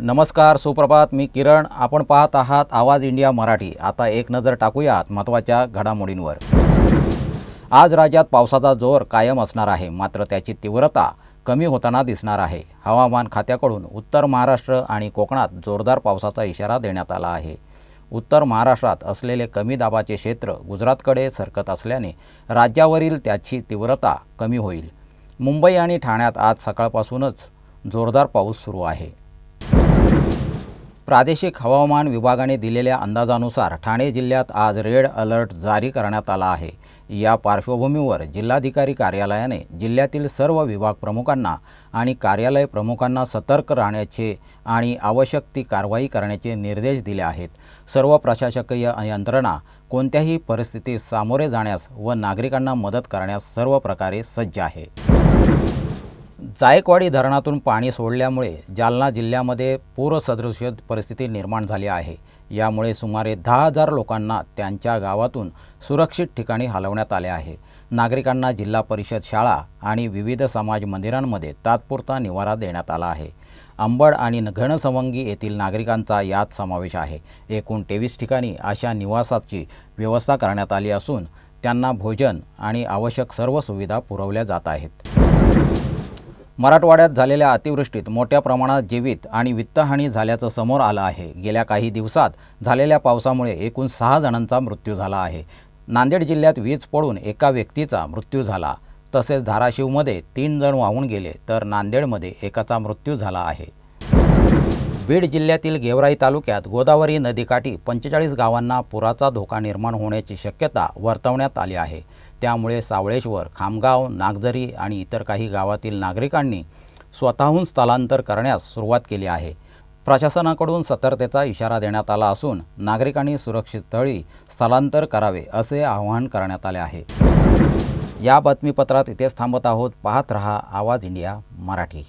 नमस्कार सुप्रभात. मी किरण. आपण पाहत आहात आवाज इंडिया मराठी. आता एक नजर टाकूयात महत्त्वाच्या घडामोडींवर. आज राज्यात पावसाचा जोर कायम असणार आहे. मात्र त्याची तीव्रता कमी होताना दिसणार आहे. हवामान खात्याकडून उत्तर महाराष्ट्र आणि कोकणात जोरदार पावसाचा इशारा देण्यात आला आहे. उत्तर महाराष्ट्रात असलेले कमी दाबाचे क्षेत्र गुजरातकडे सरकत असल्याने राज्यावरील त्याची तीव्रता कमी होईल. मुंबई आणि ठाण्यात आज सकाळपासूनच जोरदार पाऊस सुरू आहे. प्रादेशिक हवामान विभागाने दिलेल्या अंदाजानुसार ठाणे जिल्ह्यात आज रेड अलर्ट जारी करण्यात आला आहे. या पार्श्वभूमीवर जिल्हाधिकारी कार्यालयाने जिल्ह्यातील सर्व विभाग प्रमुखांना आणि कार्यालय प्रमुखांना सतर्क राहण्याचे आणि आवश्यक ती कारवाई करण्याचे निर्देश दिले आहेत. सर्व प्रशासकीय यंत्रणा कोणत्याही परिस्थितीत सामोरे जाण्यास व नागरिकांना मदत करण्यास सर्व प्रकारे सज्ज आहे. जायकवाडी धरणातून पाणी सोडल्यामुळे जालना जिल्ह्यामध्ये पूरसदृश परिस्थिती निर्माण झाली आहे. यामुळे सुमारे दहा हजार लोकांना त्यांच्या गावातून सुरक्षित ठिकाणी हलवण्यात आले आहे. नागरिकांना जिल्हा परिषद शाळा आणि विविध समाज मंदिरांमध्ये तात्पुरता निवारा देण्यात आला आहे. अंबड आणि घनसवंगी येथील नागरिकांचा यात समावेश आहे. एकूण तेवीस ठिकाणी अशा निवासाची व्यवस्था करण्यात आली असून त्यांना भोजन आणि आवश्यक सर्व सुविधा पुरवल्या जात आहेत. मराठवाड्यात झालेल्या अतिवृष्टीत मोठ्या प्रमाणात जीवित आणि वित्तहानी झाल्याचं समोर आलं आहे. गेल्या काही दिवसात झालेल्या पावसामुळे एकूण सहा जणांचा मृत्यू झाला आहे. नांदेड जिल्ह्यात वीज पडून एका व्यक्तीचा मृत्यू झाला. तसेच धाराशिवमध्ये तीन जण वाहून गेले तर नांदेडमध्ये एकाचा मृत्यू झाला आहे. बीड जिल्ह्यातील गेवराई तालुक्यात गोदावरी नदीकाठी पंचेचाळीस गावांना पुराचा धोका निर्माण होण्याची शक्यता वर्तवण्यात आली आहे. त्यामुळे सावळेश्वर खामगाव नागझरी आणि इतर काही गावातील नागरिकांनी स्वतःहून स्थलांतर करण्यास सुरुवात केली आहे. प्रशासनाकडून सतर्कतेचा इशारा देण्यात आला असून नागरिकांनी सुरक्षित स्थळी स्थलांतर करावे असे आवाहन करण्यात आले आहे. या बातमीपत्रात इथेच थांबत आहोत. पाहत रहा आवाज इंडिया मराठी.